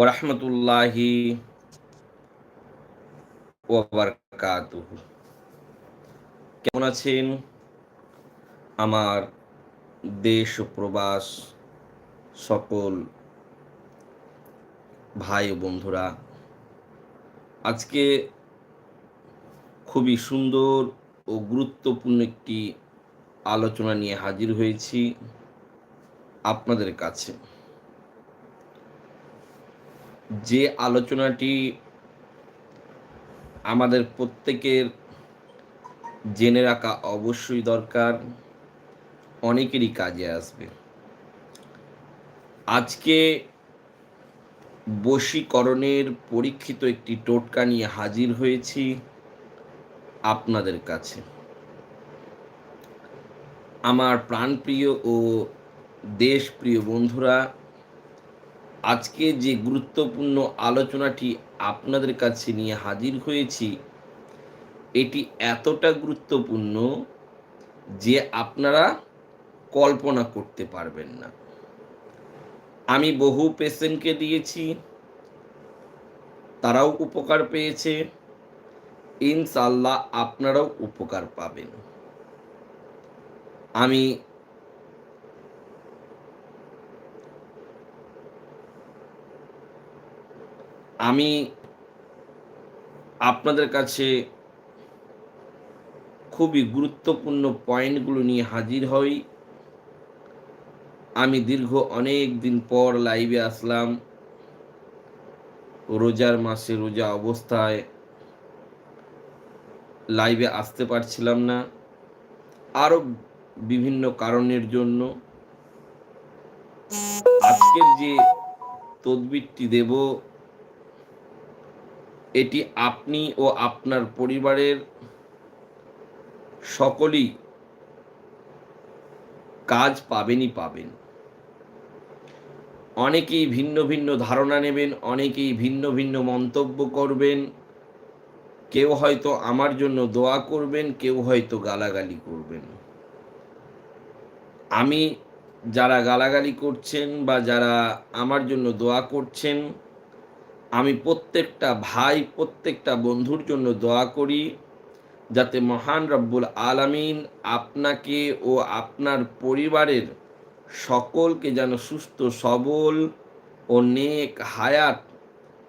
ওরহমতুল্লাহি কেমন আছেন? আমার দেশ প্রবাস সকল ভাই ও বন্ধুরা, আজকে খুবই সুন্দর ও গুরুত্বপূর্ণ একটি আলোচনা নিয়ে হাজির হয়েছি আপনাদের কাছে। যে আলোচনাটি আমাদের প্রত্যেকের জেনে রাখা অবশ্যই দরকার, অনেকেরই কাজে আসবে। আজকে বশীকরণের পরীক্ষিত একটি টোটকা নিয়ে হাজির হয়েছি আপনাদের কাছে। আমার প্রাণপ্রিয় ও দেশপ্রিয় বন্ধুরা আজকে যে গুরুত্বপূর্ণ আলোচনাটি আপনাদের কাছে নিয়ে হাজির হয়েছি, এটি এতটা গুরুত্বপূর্ণ যে আপনারা কল্পনা করতে পারবেন না। আমি বহু পেশেন্টকে দিয়েছি, তারাও উপকার পেয়েছে। ইনশাল্লাহ আপনারাও উপকার পাবেন। আমি আমি আপনাদের কাছে খুবই গুরুত্বপূর্ণ পয়েন্টগুলো নিয়ে হাজির হই। আমি দীর্ঘ অনেক দিন পর লাইভে আসলাম। রোজার মাসে রোজা অবস্থায় লাইভে আসতে পারছিলাম না। আরও বিভিন্ন কারণের জন্য আজকের যে তদবিরটি দেব এটি আপনি ও আপনার পরিবারের সকলেই কাজ পাবেনই পাবেন। অনেকেই ভিন্ন ভিন্ন ধারণা নেবেন, অনেকেই ভিন্ন ভিন্ন মন্তব্য করবেন। কেউ হয়তো আমার জন্য দোয়া করবেন, কেউ হয়তো গালাগালি করবেন। আমি যারা গালাগালি করছেন বা যারা আমার জন্য দোয়া করছেন আমি প্রত্যেকটা ভাই, প্রত্যেকটা বন্ধুর জন্য দোয়া করি যাতে মহান রব্বুল আলামিন আপনাকে ও আপনার পরিবারের সকলকে যেন সুস্থ, সবল ও নেক হায়াত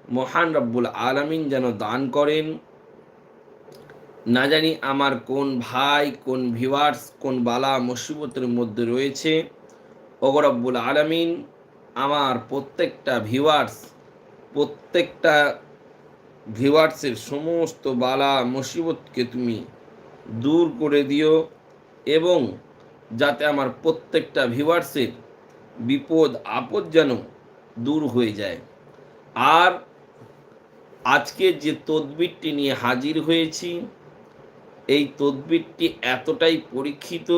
মহান রব্বুল আলামিন যেন দান করেন। না জানি আমার কোন ভাই, কোন ভিওয়ার্স কোন বালা মুসিবতের মধ্যে রয়েছে। ওগরব্বুল আলামিন, আমার প্রত্যেকটা ভিওয়ার্স প্রত্যেকটা ভিওয়ার্সের সমস্ত বালা মুসিবতকে তুমি দূর করে দিও এবং যাতে আমার প্রত্যেকটা ভিওয়ার্সের বিপদ, আপদ যেন দূর হয়ে যায়। আর আজকে যে তদবিরটি নিয়ে হাজির হয়েছি, এই তদবিরটি এতটাই পরীক্ষিত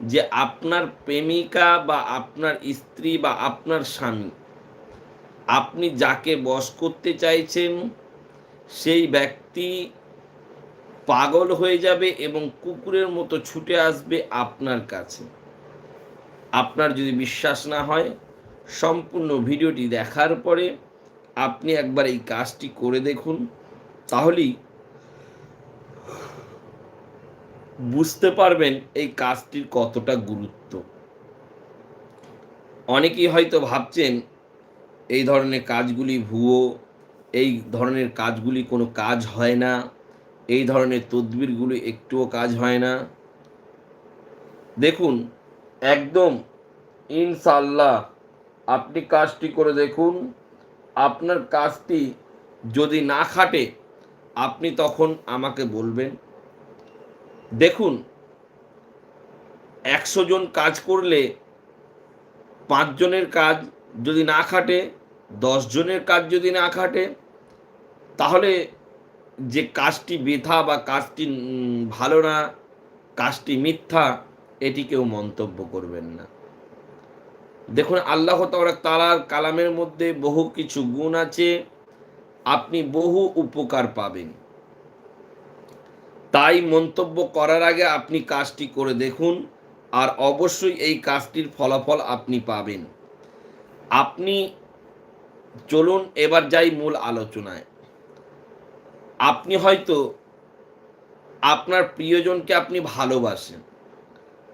যে আপনার প্রেমিকা বা আপনার স্ত্রী বা আপনার স্বামী আপনি যাকে বশ করতে চাইছেন, সেই ব্যক্তি পাগল হয়ে যাবে এবং কুকুরের মতো ছুটে আসবে আপনার কাছে। আপনার যদি বিশ্বাস না হয়, সম্পূর্ণ ভিডিওটি দেখার পরে আপনি একবার এই কাজটি করে দেখুন, তাহলেই বুঝতে পারবেন এই কাজটির কতটা গুরুত্ব। অনেকেই হয়তো ভাবছেন এই ধরনের কাজগুলি ভুয়ো, এই ধরনের কাজগুলি কোনো কাজ হয় না, এই ধরনের তদবিরগুলি একটুও কাজ হয় না। দেখুন, একদম ইনশাল্লাহ আপনি কাজটি করে দেখুন, আপনার কাজটি যদি না খাটে, আপনি তখন আমাকে বলবেন। দেখুন, একশো জন কাজ করলে পাঁচজনের কাজ যদি না খাটে জনের কাজ যদি না খাটে, তাহলে যে কাজটি বৃথা বা কাজটি ভালো না, কাজটি মিথ্যা, এটি কেউ মন্তব্য করবেন না। দেখুন, আল্লাহ তালার কালামের মধ্যে বহু কিছু গুণ আছে, আপনি বহু উপকার পাবেন। তাই মন্তব্য করার আগে আপনি কাজটি করে দেখুন, আর অবশ্যই এই কাজটির ফলাফল আপনি পাবেন। আপনি চলুন এবার যাই মূল আলোচনায়। আপনি হয়তো আপনার প্রিয়জনকে আপনি ভালোবাসেন।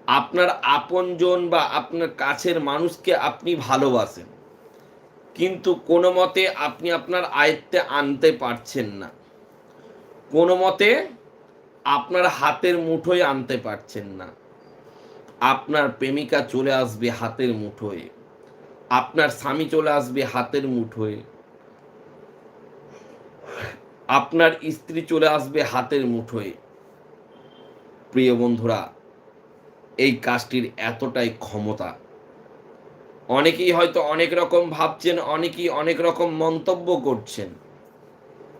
আপনার আপনজন বা আপনার কাছের মানুষকে আপনি ভালোবাসেন। কিন্তু কোনো মতে আপনি আপনার আয়ত্তে আনতে পারছেন না। কোনো মতে আপনার হাতের মুঠোয় আনতে পারছেন না। আপনার প্রেমিকা চলে আসবে হাতের মুঠোয়। আপনার স্বামী চলে আসবে হাতের মুঠোয় আপনার স্ত্রী চলে আসবে হাতের মুঠোয় প্রিয় বন্ধুরা, এই কাজটির এতটাই ক্ষমতা। অনেকেই হয়তো অনেক রকম ভাবছেন, অনেকেই অনেক রকম মন্তব্য করছেন।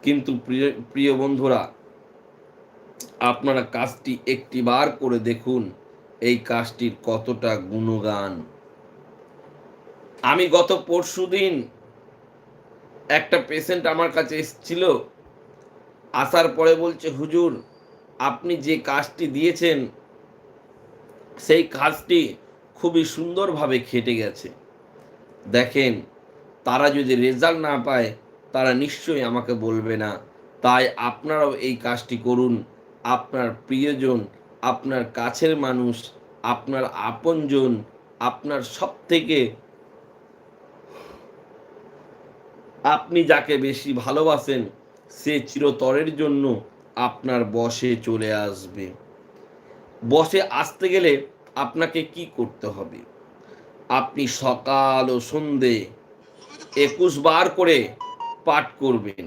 কিন্তু প্রিয় প্রিয় বন্ধুরা, আপনারা কাজটি একটিবার করে দেখুন, এই কাজটির কতটা গুণগান। আমি গত পরশু দিন একটা পেশেন্ট আমার কাছে এসেছিল। আসার পরে বলছে, হুজুর, আপনি যে কাজটি দিয়েছেন, সেই কাজটি খুবই সুন্দরভাবে খেটে গেছে। দেখেন, তারা যদি রেজাল্ট না পায়, তারা নিশ্চয়ই আমাকে বলবে না। তাই আপনারাও এই কাজটি করুন। আপনার প্রিয়জন, আপনার কাছের মানুষ, আপনার আপনজন, আপনার সব থেকে আপনি যাকে বেশি ভালোবাসেন, সে চিরতরের জন্য আপনার বসে চলে আসবে। বসে আসতে গেলে আপনাকে কি করতে হবে? আপনি সকাল ও সন্ধে একুশ বার করে পাঠ করবেন।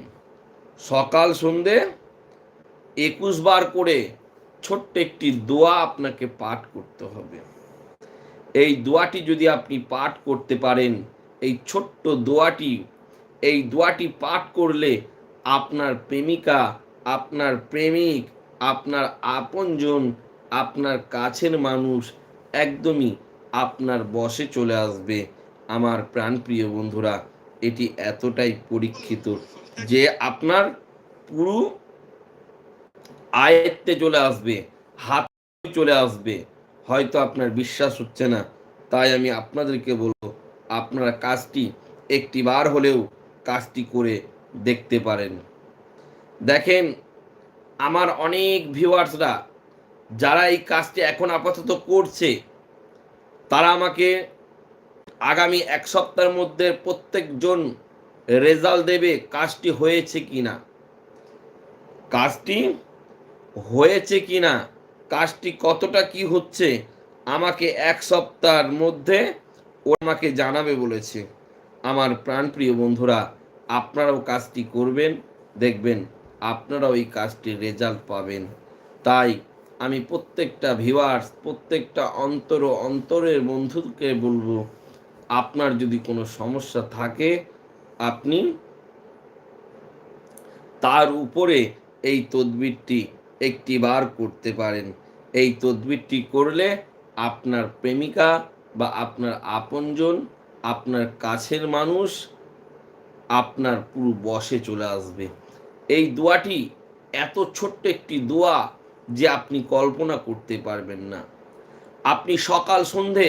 সকাল সন্ধে একুশ বার করে ছোট্ট একটি দোয়া আপনাকে পাঠ করতে হবে। এই দোয়াটি যদি আপনি পাঠ করতে পারেন, এই ছোট্ট দোয়াটি এই দোয়াটি পাঠ করলে আপনার প্রেমিকা, আপনার প্রেমিক, আপনার আপনজন, আপনার কাছের মানুষ একদমই আপনার বসে চলে আসবে। আমার প্রাণপ্রিয় বন্ধুরা, এটি এতটাই পরীক্ষিত যে আপনার পুরো আয়ত্তে চলে আসবে, হাত চলে আসবে। হয়তো আপনার বিশ্বাস হচ্ছে না। তাই আমি আপনাদেরকে বলব, আপনারা কাজটি একটি বার হলেও কাজটি করে দেখতে পারেন। দেখেন, আমার অনেক ভিউয়ার্সরা যারা এই কাজটি এখন আপাতত করছে, তারা আমাকে আগামী এক সপ্তাহের মধ্যে প্রত্যেকজন রেজাল্ট দেবে কাজটি হয়েছে কি না কাজটি হয়েছে কি না কাজটি কতটা কি হচ্ছে, আমাকে এক সপ্তাহের মধ্যে ও আমাকে জানাবে বলেছে। আমার প্রাণপ্রিয় বন্ধুরা আপনারাও কাজটি করবেন, দেখবেন আপনারাও এই কাজটির রেজাল্ট পাবেন। তাই আমি প্রত্যেকটা ভিউয়ার্স প্রত্যেকটা অন্তর ও অন্তরের বন্ধুকে বলব, আপনার যদি কোনো সমস্যা থাকে, আপনি তার উপরে এই তদবিরটি একটি বার করতে পারেন। এই তদবিরটি করলে আপনার প্রেমিকা বা আপনার আপনজন, আপনার কাছের মানুষ আপনার পুরো বসে চলে আসবে। এই দোয়াটি এত ছোট্ট একটি দোয়া যে আপনি কল্পনা করতে পারবেন না। আপনি সকাল সন্ধে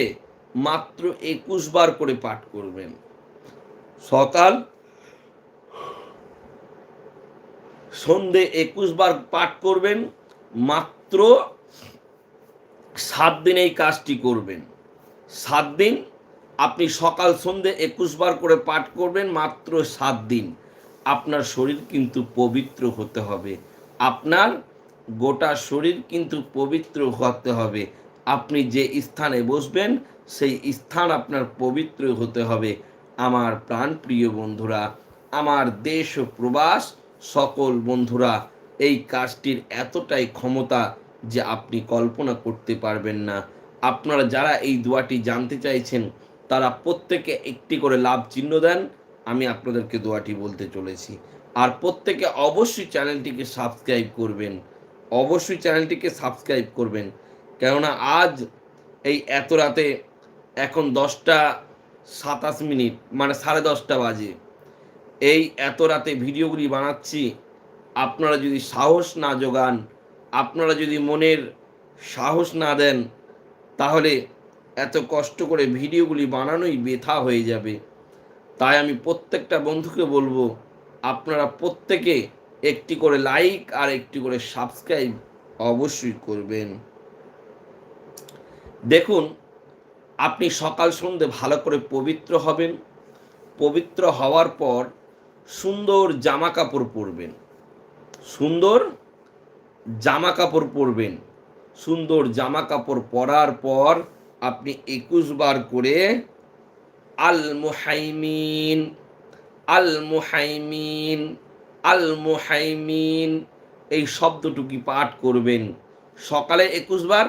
মাত্র একুশ বার করে পাঠ করবেন। সকাল সন্ধে একুশ বার পাঠ করবেন, মাত্র সাত দিন এই কাজটি করবেন। সাত দিন আপনি সকাল সন্ধে একুশ বার করে পাঠ করবেন মাত্র সাত দিন। আপনার শরীর কিন্তু পবিত্র হতে হবে। আপনার গোটা শরীর কিন্তু পবিত্র হতে হবে। আপনি যে স্থানে বসবেন, সেই স্থান আপনার পবিত্র হতে হবে। আমার প্রাণপ্রিয় বন্ধুরা, আমার দেশ ও প্রবাস, সকল বন্ধুরা, এই কাজটির এতটাই ক্ষমতা যে আপনি কল্পনা করতে পারবেন না। আপনারা যারা এই দোয়াটি জানতে চাইছেন তারা প্রত্যেকে একটি করে লাভ চিহ্ন দেন, আমি আপনাদেরকে দোয়াটি বলতে চলেছি। আর প্রত্যেকে অবশ্যই চ্যানেলটিকে সাবস্ক্রাইব করবেন, অবশ্যই চ্যানেলটিকে সাবস্ক্রাইব করবেন। কেননা আজ এই এত রাতে এখন দশটা সাতাশ মিনিট মানে সাড়ে দশটা বাজে। এই এত রাতে ভিডিওগুলি বানাচ্ছি, আপনারা যদি সাহস না যোগান আপনারা যদি মনের সাহস না দেন, তাহলে এত কষ্ট করে ভিডিওগুলি বানানোই বেথা হয়ে যাবে। তাই আমি প্রত্যেকটা বন্ধুকে বলব, আপনারা প্রত্যেকে একটি করে লাইক আর একটি করে সাবস্ক্রাইব অবশ্যই করবেন। দেখুন, আপনি সকাল সন্ধে ভালো করে পবিত্র হবেন। পবিত্র হওয়ার পর সুন্দর জামা কাপড় পরবেন। সুন্দর জামা কাপড় পরবেন। সুন্দর জামা কাপড় পরার পর আপনি একুশ বার করে আল মুহাইমিন আল মুহাইমিন আল মুহাইমিন এই শব্দটুকি পাঠ করবেন। সকালে একুশ বার,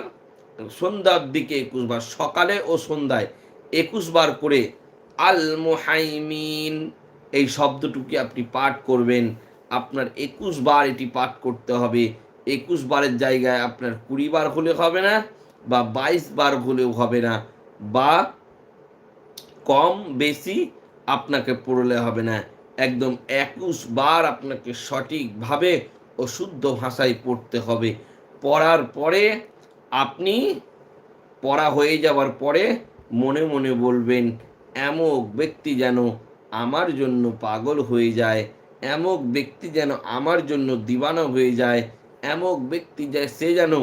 সন্ধ্যার দিকে একুশ বার, সকালে ও সন্ধ্যায় একুশ বার করে আল মুহাইমিন এই শব্দটুকি আপনি পাঠ করবেন। আপনার একুশ বার এটি পাঠ করতে হবে। একুশ বারের জায়গায় আপনার কুড়ি বার হলে হবে না। বা বাইশ বার হলেও হবে না বা কম বেশি আপনাকে পড়লে হবে না। একদম একুশ বার আপনাকে সঠিকভাবে ও শুদ্ধ ভাষায় পড়তে হবে। পড়ার পরে আপনি পড়া হয়ে যাওয়ার পরে মনে মনে বলবেন, এমক ব্যক্তি যেন আমার জন্য পাগল হয়ে যায়, এমক ব্যক্তি যেন আমার জন্য দিবানা হয়ে যায়, এমক ব্যক্তি যে সে যেন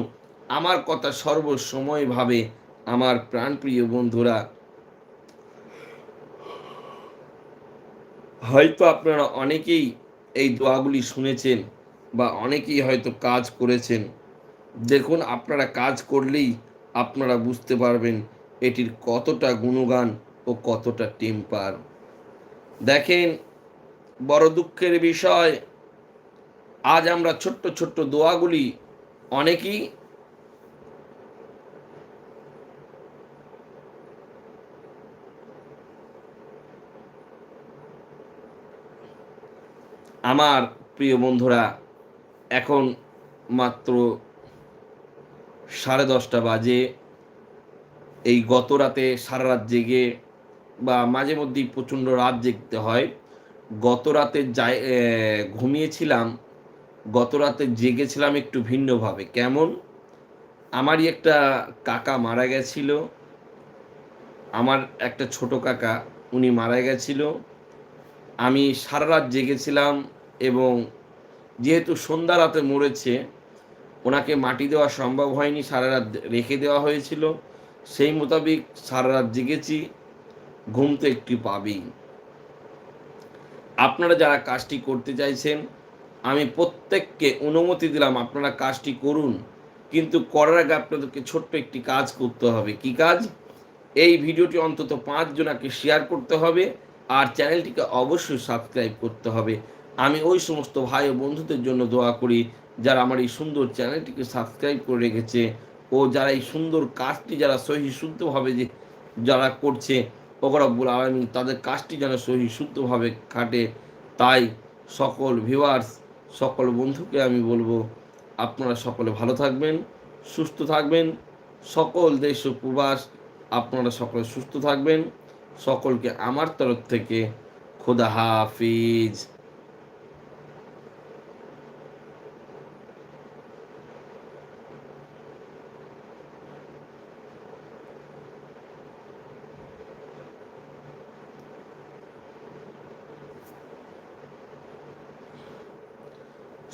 আমার কথা সর্বসময় ভাবে আমার প্রাণপ্রিয় বন্ধুরা, হয়তো আপনারা অনেকেই এই দোয়াগুলি শুনেছেন বা অনেকেই হয়তো কাজ করেছেন। দেখুন, আপনারা কাজ করলেই আপনারা বুঝতে পারবেন এটির কতটা গুণগান ও কতটা টেম্পার। দেখেন, বড় দুঃখের বিষয়, আজ আমরা ছোট্ট ছোট্ট দোয়াগুলি অনেকেই আমার প্রিয় বন্ধুরা, এখন মাত্র সাড়ে দশটা বাজে। এই গত রাতে সারা রাত জেগে বা মাঝে মধ্যেই প্রচণ্ড রাত জেগতে হয়। গত রাতে যাই ঘুমিয়েছিলাম। গত রাতে জেগেছিলাম একটু ভিন্নভাবে। কেমন? আমারই একটা কাকা মারা গেছিল। আমার একটা ছোট কাকা, উনি মারা গেছিল। আমি সারা রাত জেগেছিলাম এবং যেহেতু সন্ধ্যা রাতে মরেছে, ওনাকে মাটি দেওয়া সম্ভব হয়নি, সারা রাত রেখে দেওয়া হয়েছিল। সেই মোতাবেক সারা রাত জেগেছি, ঘুম তো একটু পাবেই। আপনারা যারা কাজটি করতে চাইছেন, আমি প্রত্যেককে অনুমতি দিলাম আপনারা কাজটি করুন, কিন্তু করার আগে আপনাদেরকে ছোট্ট একটি কাজ করতে হবে। কি কাজ? এই ভিডিওটি অন্তত পাঁচজনাকে শেয়ার করতে হবে, আর চ্যানেলটিকে অবশ্যই সাবস্ক্রাইব করতে হবে। আমি ওই সমস্ত ভাই ও বন্ধুদের জন্য দোয়া করি, যারা আমার এই সুন্দর চ্যানেলটিকে সাবস্ক্রাইব করে রেখেছে ও যারা এই সুন্দর কাজটি যারা সহি শুদ্ধভাবে যে যারা করছে ওগরব্বুল আলমী তাদের কাজটি যেন সহি শুদ্ধভাবে খাটে তাই সকল ভিউয়ার্স সকল বন্ধুকে আমি বলব, আপনারা সকলে ভালো থাকবেন, সুস্থ থাকবেন, সকল দেশ ও প্রবাস আপনারা সকলে সুস্থ থাকবেন, সকলকে আমার তরফ থেকে খোদা হাফিজ।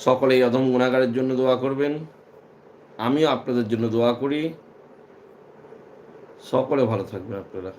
সকলে এই অধম গুণাগারের জন্য দোয়া করবেন। আমিও আপনাদের জন্য দোয়া করি। সকলে ভালো থাকবেন আপনারা।